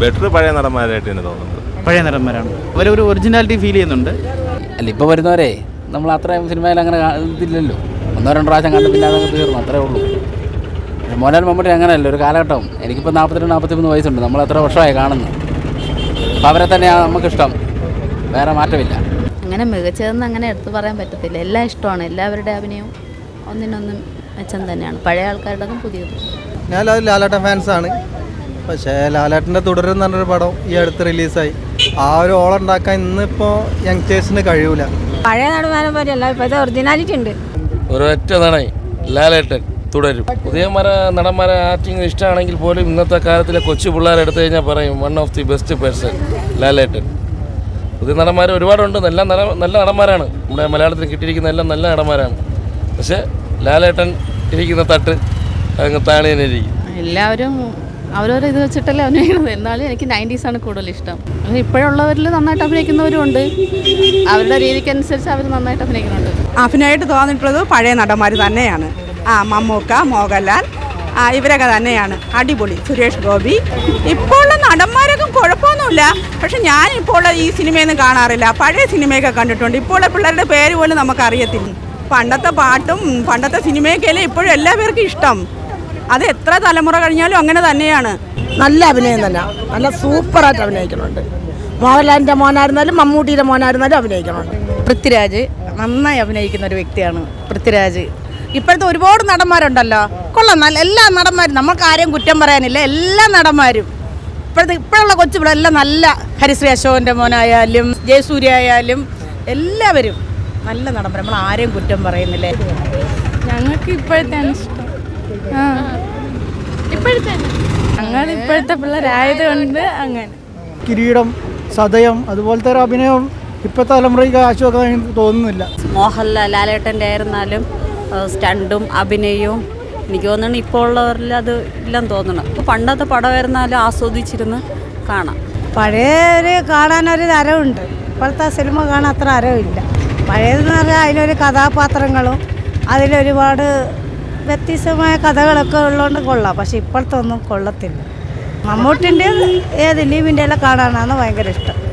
Better പഴയ നടന്മാരായിട്ട് തന്നെ തോന്നുന്നത്. പഴയ നടന്മാരാണ്. അവരൊരു ഒറിജിനാലിറ്റി ഫീൽ ചെയ്യുന്നുണ്ട്. അല്ല ഇപ്പോൾ വരുന്നവരെ നമ്മൾ അത്രയും സിനിമയിൽ അങ്ങനെ ഇതില്ലല്ലോ. ഒന്നോ രണ്ടോ പ്രാവശ്യം കണ്ട് പിന്നെ അതങ്ങ് തീർന്നു അത്രേ ഉള്ളൂ. മോഹൻലാൽ മമ്മൂട്ടി അങ്ങനെയല്ല ഒരു കാലഘട്ടം. എനിക്കിപ്പോൾ നാൽപ്പത്തിരണ്ട് നാൽപ്പത്തിമൂന്ന് വയസ്സുണ്ട്. നമ്മൾ എത്ര വർഷമായി കാണുന്നത്? അപ്പോൾ അവരെ തന്നെയാണ് നമുക്കിഷ്ടം. വേറെ മാറ്റമില്ല. അങ്ങനെ മികച്ചതെന്ന് അങ്ങനെ എടുത്തു പറയാൻ പറ്റത്തില്ല. എല്ലാം ഇഷ്ടമാണ്. എല്ലാവരുടെ അഭിനയവും ഒന്നിനൊന്നും മെച്ചം തന്നെയാണ്. പഴയ ആൾക്കാരുടെ പുതിയത്. ഞാൻ ലാലേട്ടൻ ഫാൻസാണ് പക്ഷേ ലാലേട്ടന്റെ തുടരും എന്ന് പറഞ്ഞൊരു പടം ഈ അടുത്ത് റിലീസായി ആ ഒരു ഓളം ഉണ്ടാക്കാൻ ഇന്നിപ്പോൾ യങ്സ്റ്റേഴ്സിന് കഴിയൂല. പഴയ നടന്മാരെ പോലെയല്ല ഇപ്പോഴത്തെ ഒറിജിനാലിറ്റി ഉണ്ട്. ഒരൊറ്റ നടൻ ലാലേട്ടൻ തുടരും. പുതിയ മര നടന്മാരെ ആക്ടിങ് ഇഷ്ടമാണെങ്കിൽ പോലും ഇന്നത്തെ കാലത്തിലെ കൊച്ചു പിള്ളേരെ എടുത്തു കഴിഞ്ഞാൽ പറയും one of the best person Lalettan. പുതിയ നടന്മാർ ഒരുപാടുണ്ട്. നല്ല നട നല്ല നടന്മാരാണ്. നമ്മുടെ മലയാളത്തിൽ കിട്ടിയിരിക്കുന്ന എല്ലാം നല്ല നടന്മാരാണ്. പക്ഷേ ലാലേട്ടൻ ഇരിക്കുന്ന തട്ട് അങ്ങ് താണി തന്നെ ഇരിക്കും. എല്ലാവരും അവരവരെ ഇത് വെച്ചിട്ടല്ലേ അഭിനയിക്കുന്നത്. എന്നാലും എനിക്ക് നയന്റീസാണ് കൂടുതൽ ഇഷ്ടം. ഇപ്പോഴുള്ളവരിൽ നന്നായിട്ട് അഭിനയിക്കുന്നവരും ഉണ്ട്. അവരുടെ രീതിക്കനുസരിച്ച് അവർ നന്നായിട്ട് അഭിനയിക്കുന്നുണ്ട്. അഭിനയമായിട്ട് തോന്നിയിട്ടുള്ളത് പഴയ നടന്മാർ തന്നെയാണ്. ആ മമ്മൂക്ക മോഹൻലാൽ ആ ഇവരൊക്കെ തന്നെയാണ്. അടിപൊളി. സുരേഷ് ഗോപി. ഇപ്പോൾ ഉള്ള നടന്മാരൊക്കെ കുഴപ്പമൊന്നുമില്ല. പക്ഷെ ഞാൻ ഇപ്പോൾ ഈ സിനിമയൊന്നും കാണാറില്ല. പഴയ സിനിമയൊക്കെ കണ്ടിട്ടുണ്ട്. ഇപ്പോൾ പിള്ളേരുടെ പേര് പോലും നമുക്കറിയത്തില്ല. പണ്ടത്തെ പാട്ടും പണ്ടത്തെ സിനിമയൊക്കെ ഇപ്പോഴും എല്ലാവർക്കും ഇഷ്ടം. അത് എത്ര തലമുറ കഴിഞ്ഞാലും അങ്ങനെ തന്നെയാണ്. നല്ല അഭിനയം തന്നെ. നല്ല സൂപ്പറായിട്ട് അഭിനയിക്കുന്നുണ്ട്. മോഹൻലാലിന്റെ മോനായിരുന്നാലും മമ്മൂട്ടിയുടെ മോനായിരുന്നാലും അഭിനയിക്കുന്നുണ്ട്. പൃഥ്വിരാജ് നന്നായി അഭിനയിക്കുന്ന ഒരു വ്യക്തിയാണ് പൃഥ്വിരാജ്. ഇപ്പോഴത്തെ ഒരുപാട് നടന്മാരുണ്ടല്ലോ. കൊള്ളാം. നല്ല എല്ലാ നടന്മാരും. നമുക്ക് ആരെയും കുറ്റം പറയാനില്ല. എല്ലാ നടന്മാരും. ഇപ്പോഴത്തെ ഇപ്പോഴുള്ള കൊച്ചു എല്ലാം നല്ല ഹരിശ്രീ അശോകന്റെ മോനായാലും ജയസൂര്യ ആയാലും എല്ലാവരും നല്ല നടന്മാർ നമ്മൾ ആരെയും കുറ്റം പറയുന്നില്ല. ഞങ്ങൾക്ക് ഇപ്പോഴത്തെ ഇഷ്ടം ഇപ്പോഴത്തെ ഞങ്ങൾ ഇപ്പോഴത്തെ പിള്ളേരായതുകൊണ്ട് അങ്ങനെ. കിരീടം സതയം അതുപോലത്തെ ഒരു അഭിനയം ഇപ്പോഴത്തെ തലമുറയ്ക്ക് ആശ്വാസം തോന്നുന്നില്ല. മോഹൻലാൽ ലാലേട്ടന്റെ ആയിരുന്നാലും സ്റ്റണ്ടും അഭിനയവും എനിക്ക് തോന്നുന്നു ഇപ്പോൾ ഉള്ളവരിൽ അത് ഇല്ലെന്ന് തോന്നണം ഇപ്പോൾ പണ്ടത്തെ പടമായിരുന്നാലും ആസ്വദിച്ചിരുന്ന് കാണാം. പഴയ ഒരു കാണാനൊരു തരമുണ്ട്. ഇപ്പോഴത്തെ സിനിമ കാണാൻ അത്ര അരവില്ല പഴയതെന്ന് പറഞ്ഞാൽ അതിലൊരു കഥാപാത്രങ്ങളും അതിലൊരുപാട് വ്യത്യസ്തമായ കഥകളൊക്കെ ഉള്ളതുകൊണ്ട് കൊള്ളാം. പക്ഷെ ഇപ്പോഴത്തെ ഒന്നും കൊള്ളത്തില്ല. മമ്മൂട്ടിന്റെ ഏത് ലീവിന്റെ എല്ലാം കാണാനാണ് ഭയങ്കര ഇഷ്ടം.